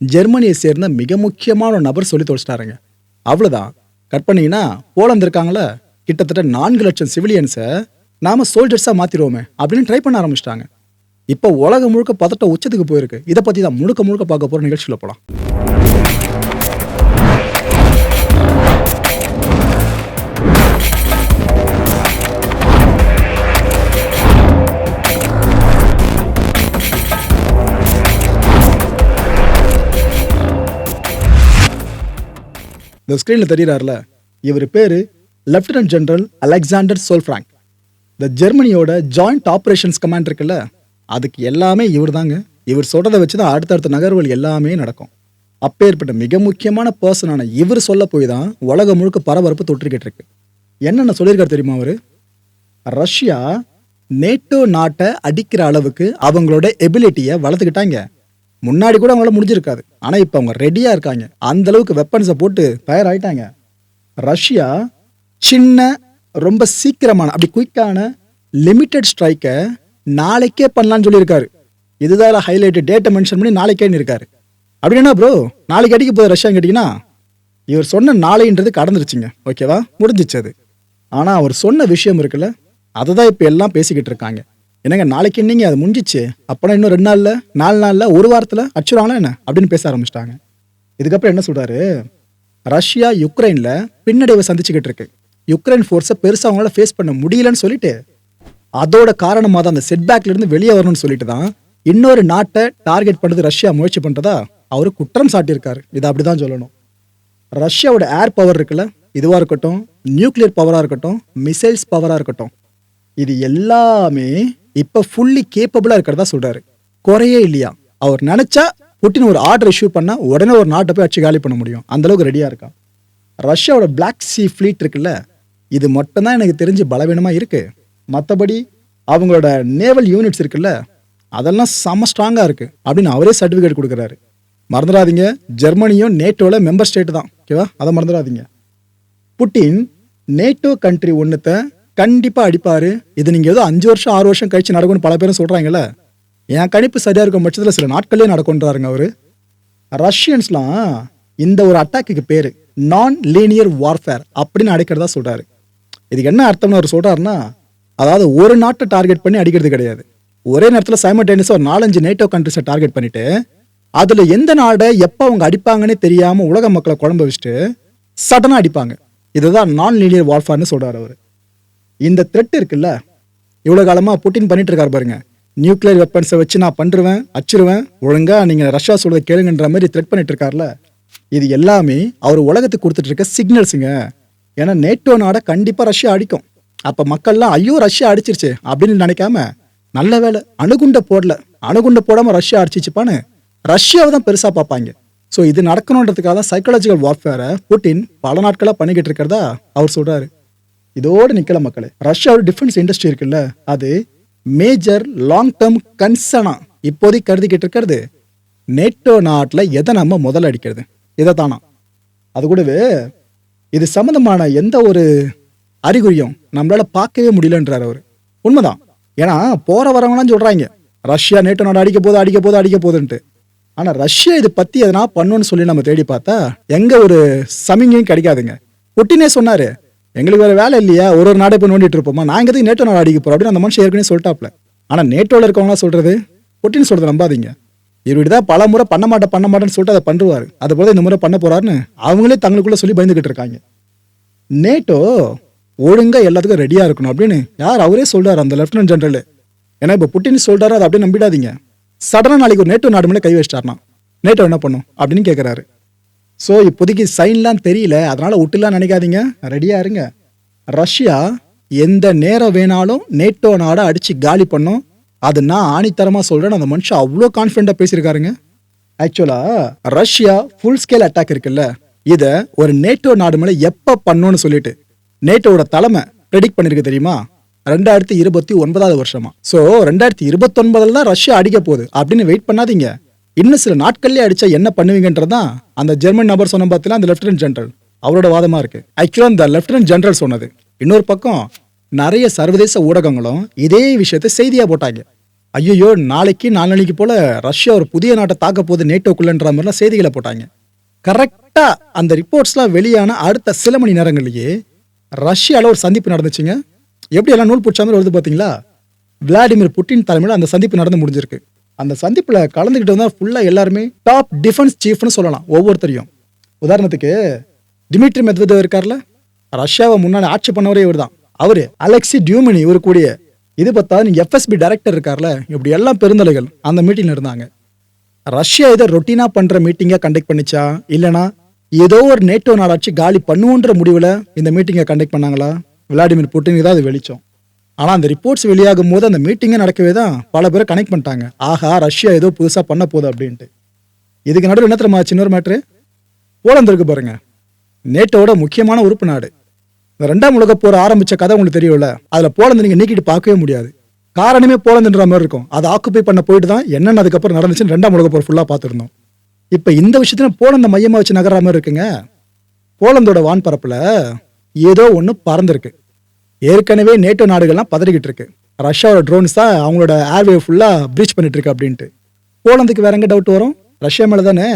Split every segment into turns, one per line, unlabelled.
ஜெர்மனியை சேர்ந்த மிக முக்கியமான நபர் சொல்லி தொலைச்சிட்டாருங்க. அவ்வளோதான் கட் பண்ணீங்கன்னா போலந்து இருக்காங்களே கிட்டத்தட்ட நான்கு லட்சம் சிவிலியன்ஸை நாம சோல்ஜர்ஸாக மாற்றிடுவோமே அப்படின்னு ட்ரை பண்ண ஆரம்பிச்சிட்டாங்க. இப்போ உலகம் முழுக்க பதட்ட உச்சத்துக்கு போயிருக்கு. இதை பற்றி தான் முழுக்க முழுக்க பார்க்க போகிற நிகழ்ச்சியில் போகலாம் இந்த ஸ்க்ரீனில் தெரியிறார்ல. இவர் பேர் லெப்டினன்ட் ஜெனரல் அலெக்சாண்டர் சோல்ஃப்ராங்க் இந்த ஜெர்மனியோட ஜாயிண்ட் ஆப்ரேஷன்ஸ் கமாண்ட் இருக்குல்ல அதுக்கு எல்லாமே இவர் தாங்க இவர் சொல்கிறத வச்சு தான் அடுத்தடுத்த நகர்வுகள் எல்லாமே நடக்கும். அப்பேற்பட்ட மிக முக்கியமான பர்சனான இவர் சொல்ல போய் தான் உலகம் முழுக்க பரபரப்பு தொற்றுக்கிட்டு இருக்கு. என்னென்ன சொல்லியிருக்காரு தெரியுமா அவர்? ரஷ்யா நேட்டோ நாட்டை அடிக்கிற அளவுக்கு அவங்களோட எபிலிட்டியை வளர்த்துக்கிட்டாங்க. முன்னாடி கூட அவங்களால முடிஞ்சிருக்காது. ஆனால் இப்போ அவங்க ரெடியாக இருக்காங்க. அந்த அளவுக்கு வெப்பன்ஸை போட்டு தயாராகிட்டாங்க ரஷ்யா சின்ன ரொம்ப சீக்கிரமான அப்படி குயிக்கான லிமிட்டட் ஸ்ட்ரைக்கை நாளைக்கே பண்ணலான்னு சொல்லியிருக்காரு. இதுதான் ஹைலைட்டு டேட்டை மென்ஷன் பண்ணி நாளைக்கேன்னு இருக்காரு அப்படின்னா ப்ரோ நாளைக்கு அடிக்க போகுது ரஷ்யான்னு கேட்டிங்கன்னா இவர் சொன்ன நாளைன்றது கடந்துருச்சுங்க. ஓகேவா முடிஞ்சிச்சு அது. ஆனால் அவர் சொன்ன விஷயம் இருக்குல்ல அதை தான் இப்போ எல்லாம் பேசிக்கிட்டு இருக்காங்க. என்னங்க நாளைக்கு என்னங்க அது முடிஞ்சிச்சு? அப்போனா இன்னும் ரெண்டு நாளில் நாலு நாளில் ஒரு வாரத்தில் அடிச்சிருவாங்களா என்ன? அப்படின்னு பேச ஆரம்பிச்சிட்டாங்க. இதுக்கப்புறம் என்ன சொல்கிறாரு ரஷ்யா யுக்ரைனில் பின்னடைவை சந்திச்சுக்கிட்டு இருக்கு. யுக்ரைன் ஃபோர்ஸை பெருசாக அவங்களால ஃபேஸ் பண்ண முடியலன்னு சொல்லிட்டு அதோட காரணமாக தான் அந்த செட்பேக்லேருந்து வெளியே வரணும்னு சொல்லிட்டு தான் இன்னொரு நாட்டை டார்கெட் பண்ணுறது ரஷ்யா முயற்சி பண்ணுறதா அவர் குற்றம் சாட்டியிருக்காரு. இதை அப்படி தான் சொல்லணும். ரஷ்யாவோட ஏர் பவர் இருக்குல்ல இதுவாக இருக்கட்டும் நியூக்ளியர் பவராக இருக்கட்டும் மிசைல்ஸ் பவராக இருக்கட்டும் இது எல்லாமே இப்போ ஃபுல்லி கேப்பபிளாக இருக்கிறதா சொல்கிறாரு குறையே இல்லையா? அவர் நினச்சா புட்டின் ஒரு ஆர்டர் இஷ்யூ பண்ணால் உடனே ஒரு நாட்டை போய் அடிச்சு காலி பண்ண முடியும். அந்த அளவுக்கு ரெடியாக இருக்கான் ரஷ்யாவோட பிளாக் சி ஃப்ளீட் இருக்குல்ல இது மட்டும்தான் எனக்கு தெரிஞ்சு பலவீனமாக இருக்கு. மற்றபடி அவங்களோட நேவல் யூனிட்ஸ் இருக்குல்ல அதெல்லாம் செம ஸ்ட்ராங்காக இருக்குது அப்படின்னு அவரே சர்டிஃபிகேட் கொடுக்குறாரு. மறந்துடாதீங்க ஜெர்மனியும் நேட்டோவில் மெம்பர் ஸ்டேட் தான். ஓகேவா அதை மறந்துடாதீங்க. புட்டின் நேட்டோ கண்ட்ரி ஒன்றுத்த கண்டிப்பாக அடிப்பார். இது நீங்கள் ஏதோ அஞ்சு வருஷம் ஆறு வருஷம் கழிச்சு நடக்கும்னு பல பேரும் சொல்கிறாங்கல்ல என் கணிப்பு சரியாக இருக்கும் பட்சத்தில் சில நாட்களே நடக்கும்ன்றாருங்க அவர். ரஷ்யன்ஸ்லாம் இந்த ஒரு அட்டாக்குக்கு பேர் நான் லீனியர் வார்ஃபேர் அப்படின்னு அடிக்கிறதா சொல்கிறாரு இதுக்கு என்ன அர்த்தம்னு அவர் சொல்கிறாருன்னா அதாவது ஒரு நாட்டை டார்கெட் பண்ணி அடிக்கிறது கிடையாது. ஒரே நேரத்தில் சைமல்டேனியஸாக ஒரு நாலஞ்சு நேட்டோ கண்ட்ரிஸை டார்கெட் பண்ணிட்டு அதில் எந்த நாடை எப்போ அவங்க அடிப்பாங்கன்னே தெரியாமல் உலக மக்களை குழம்ப வச்சுட்டு சடனாக அடிப்பாங்க. இதுதான் நான் லீனியர் வார்ஃபேர்னு சொல்கிறார் அவர். இந்த த்ரெட் இருக்குல்ல? இவ்வளோ காலமாக புட்டின் பண்ணிட்டு இருக்காரு பாருங்க. நியூக்ளியர் வெப்பன்ஸை வச்சு நான் பண்ணுருவேன் அச்சிருவேன். ஒழுங்காக நீங்கள் ரஷ்யா சொல்கிறத கேளுங்கன்ற மாதிரி த்ரெட் பண்ணிட்டு இருக்கார்ல. இது எல்லாமே அவர் உலகத்துக்கு கொடுத்துட்டு இருக்க சிக்னல்ஸுங்க ஏன்னா நேட்டோ நாடை கண்டிப்பாக ரஷ்யா அடிக்கும். அப்போ மக்கள்லாம் ஐயோ ரஷ்யா அடிச்சிருச்சு அப்படின்னு நினைக்காம நல்ல வேலை அணுகுண்டை போடல. அணுகுண்டை போடாமல் ரஷ்யா அடிச்சிச்சுப்பான்னு ரஷ்யாவை தான் பெருசாக பார்ப்பாங்க. ஸோ இது நடக்கணுன்றதுக்காக தான் சைக்காலஜிக்கல் வார்ஃபேரை புட்டின் பல நாட்களாக பண்ணிக்கிட்டு இருக்கிறதா அவர் சொல்கிறாரு இதோடு நிற்கல மக்களே. ரஷ்யாவோட டிஃபென்ஸ் இண்டஸ்ட்ரி இருக்குல்ல அது மேஜர் லாங் டேர்ம் கன்சனா இப்போதைக்கு கருதிக்கிட்டு இருக்கிறது. நேட்டோ நாட்டில் எதை நம்ம முதல்ல அடிக்கிறது? இதை தானா அது கூடவே இது சம்மந்தமான எந்த ஒரு அறிகுறியும் நம்மளால் பார்க்கவே முடியலன்றார் அவர். உண்மைதான். ஏன்னா போகிற வரவங்களாம் சொல்கிறாங்க ரஷ்யா நேட்டோ நாடு அடிக்க போது அடிக்க போது அடிக்க போகுதுன்ட்டு. ஆனால் ரஷ்யா இது பற்றி எதனா பண்ணுன்னு சொல்லி நம்ம தேடி பார்த்தா எங்கே ஒரு சமிங்கையும் கிடைக்காதுங்க. புட்டினே சொன்னார் எங்களுக்கு வேறு வேலை இல்லையா ஒரு ஒரு நாடை போய் நோண்டிட்டு இருப்போமா? நாங்கள் எதுக்கு நேட்டோ நாடு அடிக்க போகிறோம் அப்படின்னு அந்த மனுஷன் ஏற்கனவே சொல்லிட்டாப்ல. ஆனால் நேட்டோவில் இருக்கவங்களாம் சொல்கிறது பொட்டின்னு சொல்கிறது நம்பாதீங்க. இவர் தான் பல முறை பண்ண மாட்டேன் பண்ண மாட்டேன்னு சொல்லிட்டு அதை பண்ணுவார் அது போல இந்த முறை பண்ண போகிறாருன்னு அவங்களே தங்களுக்குள்ளே சொல்லி பயந்துக்கிட்டு இருக்காங்க. நேட்டோ ஒழுங்காக எல்லாத்துக்கும் ரெடியாக இருக்கணும் அப்படின்னு யார் அவரே சொல்கிறார் அந்த லெஃப்டினன்ட் ஜெனரல் ஏன்னா இப்போ புட்டின் சொல்கிறாரு அதை அப்படியே நம்பிடாதீங்க. சடனா நாளைக்கு ஒரு நேட்டோ நாடு மேலே கை வச்சிட்டாருனா நேட்டோ என்ன பண்ணும் அப்படின்னு கேட்குறாரு ஸோ இப்போதைக்கு சைன்லாம் தெரியல. அதனால் விட்டுலாம் நினைக்காதீங்க. ரெடியாக இருங்க. ரஷ்யா எந்த நேரம் வேணாலும் நேட்டோ நாடை அடித்து காலி பண்ணும். அது நான் ஆணித்தரமாக சொல்கிறேன் அந்த மனுஷன் அவ்வளோ கான்ஃபிடண்ட்டாக பேசியிருக்காருங்க. ஆக்சுவலாக ரஷ்யா ஃபுல் ஸ்கேல் அட்டாக் இருக்குல்ல. இதை ஒரு நேட்டோ நாடு மேலே எப்போ பண்ணோன்னு சொல்லிட்டு நேட்டோட தலைமை ப்ரெடிக்ட் பண்ணிருக்கு தெரியுமா? ரெண்டாயிரத்தி இருபத்தி ஒன்பதாவது வருஷமா. ஸோ ரெண்டாயிரத்தி இருபத்தொன்பதில் தான் ரஷ்யா அடிக்க போகுது. அப்படின்னு வெயிட் பண்ணாதீங்க. இன்னும் சில நாட்கள்லயே அடிச்சா என்ன பண்ணுவீங்கன்றதான் அந்த ஜெர்மன் நபர் சொன்ன பார்த்தீங்கன்னா அந்த லெப்டினன்ட் ஜெனரல் அவரோட வாதமா இருக்கு. ஆக்சுவலா இந்த லெப்டினன்ட் ஜெனரல் சொன்னது. இன்னொரு பக்கம் நிறைய சர்வதேச ஊடகங்களும் இதே விஷயத்தை செய்தியா போட்டாங்க. ஐயோ நாளைக்கு நாளைக்கு போல ரஷ்யா ஒரு புதிய நாட்டை தாக்க போது நேட்டோக்குள்ளன்ற மாதிரிலாம் செய்திகளை போட்டாங்க. கரெக்டா அந்த ரிப்போர்ட்ஸ்லாம் வெளியான அடுத்த சில மணி நேரங்கள்லயே ரஷ்யாவில் ஒரு சந்திப்பு நடந்துச்சுங்க. எப்படி எல்லாம் நூல் பிடிச்ச மாதிரி வருது பார்த்தீங்களா விளாடிமிர் புட்டின் தலைமையில் அந்த சந்திப்பு நடந்து முடிஞ்சிருக்கு. அந்த சந்திப்பில் கலந்துக்கிட்டு வந்தால் ஃபுல்லாக எல்லாருமே டாப் டிஃபென்ஸ் சீஃப்னு சொல்லலாம் ஒவ்வொருத்தரையும். உதாரணத்துக்கு டிமிட்ரி மெத்வதேவ் இருக்கார்ல? ரஷ்யாவை முன்னாடி ஆட்சி பண்ணவரே இவர் தான் அவர் அலெக்சி டியூமினி இவர் கூடிய. இது பார்த்தா நீங்கள் எஃப்எஸ்பி டைரக்டர் இருக்கார்ல இப்படி எல்லாம் பெருந்தலைகள் அந்த மீட்டிங்ல இருந்தாங்க. ரஷ்யா இதை ரொட்டீனாக பண்ணுற மீட்டிங்கை கண்டக்ட் பண்ணிச்சா? இல்லைனா ஏதோ ஒரு நேட்டோ நாடாச்சு காலி பண்ணுவோன்ற முடிவில் இந்த மீட்டிங்கை கண்டக்ட் பண்ணாங்களா? விளாடிமிர் புட்டினுக்கு தான் அது வெளிச்சம். ஆனால் அந்த ரிப்போர்ட்ஸ் வெளியாகும் போது அந்த மீட்டிங்கே நடக்கவே தான் பல பேரை கனெக்ட் பண்ணிட்டாங்க. ஆஹா ரஷ்யா ஏதோ புதுசாக பண்ண போகுது அப்படின்ட்டு. இதுக்கு நடுவில் என்ன தெரியுமா சின்ன மேட்ரு போலந்து இருக்கு பாருங்க. நேட்டோட முக்கியமான உறுப்பு நாடு. இந்த ரெண்டாம் உலக போர் ஆரம்பித்த கதை உங்களுக்கு தெரியும்ல? அதில் போலந்து நீங்கள் நீக்கிட்டு பார்க்கவே முடியாது. காரணமே போலந்துன்ற மாதிரி இருக்கும். அதை ஆக்குப்பை பண்ண போயிட்டு தான் என்னென்ன அதுக்கப்புறம் நடந்துச்சுன்னு ரெண்டாம் உலக போர் ஃபுல்லாக பார்த்துருந்தோம். இப்போ இந்த விஷயத்துல போலந்த மையமாக வச்சு நகர்ற மாதிரி இருக்குங்க. போலந்தோட வான்பரப்பில் ஏதோ ஒன்று பறந்துருக்கு. ஏற்கனவே நேட்டோ நாடுகள்லாம் பதறிக்கிட்டு இருக்கு. ரஷ்யாவோட ட்ரோன்ஸ் தான் அவங்களோட ஏர்வே ஃபுல்லாக பிரீச் பண்ணிட்டு இருக்கு அப்படின்ட்டு. போலந்துக்கு வேற எங்க டவுட் வரும்? ரஷ்யா மேலே தானே?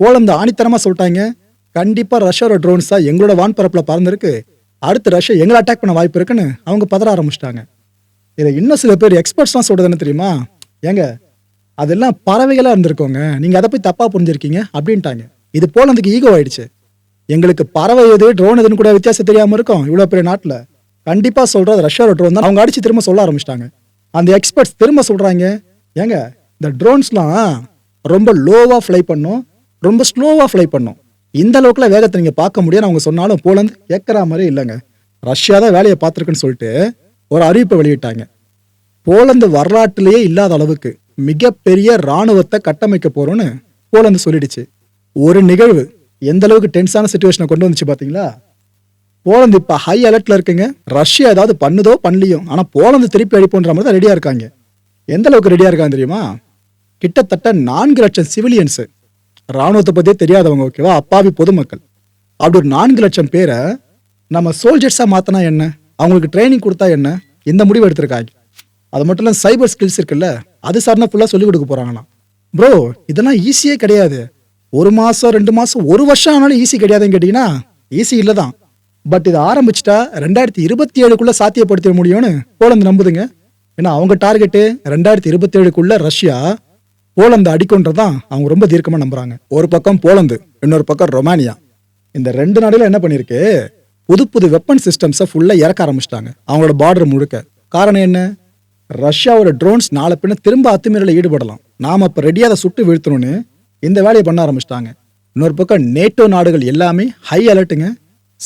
போலந்து ஆணித்தரமாக சொல்லிட்டாங்க. கண்டிப்பாக ரஷ்யாவோட ட்ரோன்ஸ் தான் எங்களோட வான்பரப்பில் பறந்துருக்கு. அடுத்து ரஷ்யா எங்களை அட்டாக் பண்ண வாய்ப்பு இருக்குன்னு அவங்க பதற ஆரம்பிச்சிட்டாங்க. இதை இன்னும் சில பேர் எக்ஸ்பர்ட்ஸ்லாம் சொல்கிறது என்ன தெரியுமா? ஏங்க அதெல்லாம் பறவைகளாக இருந்திருக்கோங்க. நீங்கள் அதை போய் தப்பாக புரிஞ்சிருக்கீங்க அப்படின்ட்டாங்க. இது போலந்துக்கு ஈகோ ஆயிடுச்சு. எங்களுக்கு பறவை எது ட்ரோன் எதுன்னு கூட வித்தியாசம் தெரியாமல் இருக்கும். இவ்வளோ பெரிய நாட்டில். கண்டிப்பாக சொல்கிறது ரஷ்யாவோட ட்ரோன் தான் அவங்க அடிச்சு திரும்ப சொல்ல ஆரம்பிச்சிட்டாங்க. அந்த எக்ஸ்பர்ட்ஸ் திரும்ப சொல்கிறாங்க ஏங்க இந்த ட்ரோன்ஸ்லாம் ரொம்ப லோவாக ஃப்ளை பண்ணும். ரொம்ப ஸ்லோவாக ஃப்ளை பண்ணும். இந்த அளவுக்குலாம் வேகத்தை நீங்கள் பார்க்க முடியும்னு அவங்க சொன்னாலும் போலந்து கேட்கற மாதிரி இல்லைங்க. ரஷ்யா தான் வேலையை பார்த்துருக்குன்னு சொல்லிட்டு ஒரு அறிவிப்பை வெளியிட்டாங்க. போலந்து வரலாற்றுலேயே இல்லாத அளவுக்கு மிகப்பெரிய ராணுவத்தை கட்டமைக்க போகிறோன்னு போலந்து சொல்லிடுச்சு. ஒரு நிகழ்வு எந்த அளவுக்கு டென்ஸான சுச்சுவேஷனை கொண்டு வந்துச்சு பார்த்தீங்களா போலந்து இப்ப ஹை அலர்ட்ல இருக்குங்க. ரஷ்யா ஏதாவது பண்ணுதோ பண்ணலையோ ஆனா போலந்து திருப்பி அடிப்போன்ற மாதிரி தான் ரெடியா இருக்காங்க. எந்த அளவுக்கு ரெடியா இருக்காங்க தெரியுமா? கிட்டத்தட்ட நான்கு லட்சம் சிவிலியன்ஸ் ராணுவத்தை பத்தியே தெரியாதவங்க ஓகேவா அப்பாவி பொதுமக்கள். அப்படி ஒரு நான்கு லட்சம் பேரை நம்ம சோல்ஜர்ஸா மாற்றினா என்ன? அவங்களுக்கு ட்ரைனிங் கொடுத்தா என்ன? இந்த முடிவு எடுத்திருக்காங்க. அது மட்டும் இல்ல சைபர் ஸ்கில்ஸ் இருக்குல்ல அது சார்னா ஃபுல்லா சொல்லி கொடுக்க போறாங்களாம். ப்ரோ இதெல்லாம் ஈஸியே கிடையாது. ஒரு மாசம் ரெண்டு மாசம் ஒரு வருஷம் ஆனாலும் ஈஸி கிடையாதுன்னு கேட்டீங்கன்னா ஈஸி இல்லதான். பட் இதை ஆரம்பிச்சிட்டா ரெண்டாயிரத்தி இருபத்தி ஏழுக்குள்ள சாத்தியப்படுத்த முடியும்னு போலந்து நம்புதுங்க. ஏன்னா அவங்க டார்கெட்டு ரெண்டாயிரத்தி இருபத்தி ஏழுக்குள்ள ரஷ்யா போலந்து அடிக்கும்ன்றதான் அவங்க ரொம்ப தீர்க்கமா நம்புறாங்க. ஒரு பக்கம் போலந்து இன்னொரு பக்கம் ரொமானியா. இந்த ரெண்டு நாடுல என்ன பண்ணிருக்கு புது புது வெப்பன் சிஸ்டம்ஸை ஃபுல்லாக இறக்க ஆரம்பிச்சிட்டாங்க. அவங்களோட பார்டர் முழுக்க. காரணம் என்ன? ரஷ்யாவோட ட்ரோன்ஸ் நாளை பின்ன திரும்ப அத்துமீறல ஈடுபடலாம். நாம் அப்போ ரெடியாக அதை சுட்டு வீழ்த்தணும்னு இந்த வேலையை பண்ண ஆரம்பிச்சிட்டாங்க. இன்னொரு பக்கம் நேட்டோ நாடுகள் எல்லாமே ஹை அலர்ட்டுங்க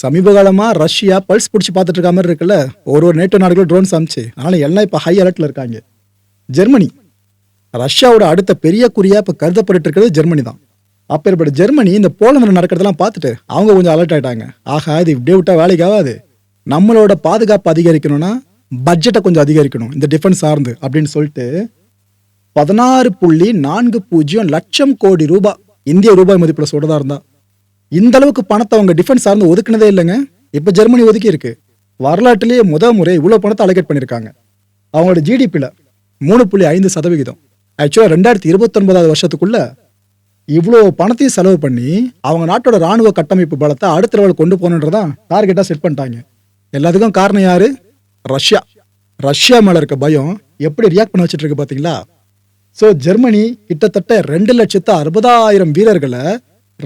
சமீப காலமா ரஷ்யா பல்ஸ் பிடிச்சி பார்த்துட்டு இருக்க மாதிரி இருக்குல்ல? ஒரு ஒரு நேட்டோ நாடுகளும் ட்ரோன்ஸ் அமிச்சு. அதனால எல்லாம் இப்போ ஹை அலர்ட்ல இருக்காங்க. ஜெர்மனி. ரஷ்யாவோட அடுத்த பெரிய குறியா இப்போ கருதப்பட்டு இருக்கிறது ஜெர்மனி தான். அப்பேற்பட்ட ஜெர்மனி இந்த போலந்தில் நடக்கிறதெல்லாம் பார்த்துட்டு அவங்க கொஞ்சம் அலர்ட் ஆயிட்டாங்க. ஆகா இது இப்படியே விட்டா வேலைக்கு ஆகாது. நம்மளோட பாதுகாப்பு அதிகரிக்கணும்னா பட்ஜெட்டை கொஞ்சம் அதிகரிக்கணும். இந்த டிஃபென்ஸ் சார்ந்து அப்படின்னு சொல்லிட்டு பதினாறு புள்ளி நான்கு பூஜ்ஜியம் லட்சம் கோடி ரூபாய் இந்திய ரூபாய் மதிப்பில் சொல்றதா இருந்தா இந்த அளவுக்கு பணத்தை அவங்க டிஃபென்ஸ் சார்ந்து ஒதுக்குனதே இல்லைங்க. இப்போ ஜெர்மனி ஒதுக்கி இருக்கு வரலாற்றிலேயே முத முறை இவ்வளோ பணத்தை அலோகேட் பண்ணியிருக்காங்க. அவங்களோட ஜிடிபியில் மூணு புள்ளி ஐந்து சதவிகிதம். ஆக்சுவலாக ரெண்டாயிரத்தி இருபத்தொன்பதாவது வருஷத்துக்குள்ள இவ்வளோ பணத்தையும் செலவு பண்ணி அவங்க நாட்டோட ராணுவ கட்டமைப்பு பலத்தை அடுத்த லெவல் கொண்டு போகணுன்றதான் டார்கெட்டாக செட் பண்ணிட்டாங்க. எல்லாத்துக்கும் காரணம் யாரு? ரஷ்யா. ரஷ்யா மேலே இருக்க பயம் எப்படி ரியாக்ட் பண்ண வச்சுட்டு இருக்கு பார்த்தீங்களா ஸோ ஜெர்மனி கிட்டத்தட்ட ரெண்டு லட்சத்து அறுபதாயிரம் வீரர்களை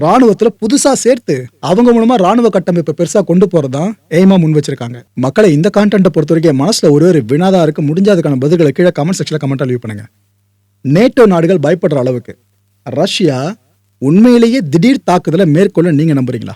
ராணுவத்துல புதுசா சேர்த்து அவங்க மூலமா ராணுவ கட்டமைப்பை பெருசா கொண்டு போறதான் எய்மா முன் வச்சிருக்காங்க. மக்களை இந்த கான்டென்ட்டை பொறுத்த வரைக்கும் மனசுல ஒரு ஒரு வினாதா இருக்கு. முடிஞ்ச அதுக்கான பதில்களை கீழே கமெண்ட் செக்ஷன்ல கமெண்ட் லீவ் பண்ணுங்க. நேட்டோ நாடுகள் பயப்படுற அளவுக்கு ரஷ்யா உண்மையிலேயே திடீர் தாக்குதலை மேற்கொள்ள நீங்க நம்புறீங்களா?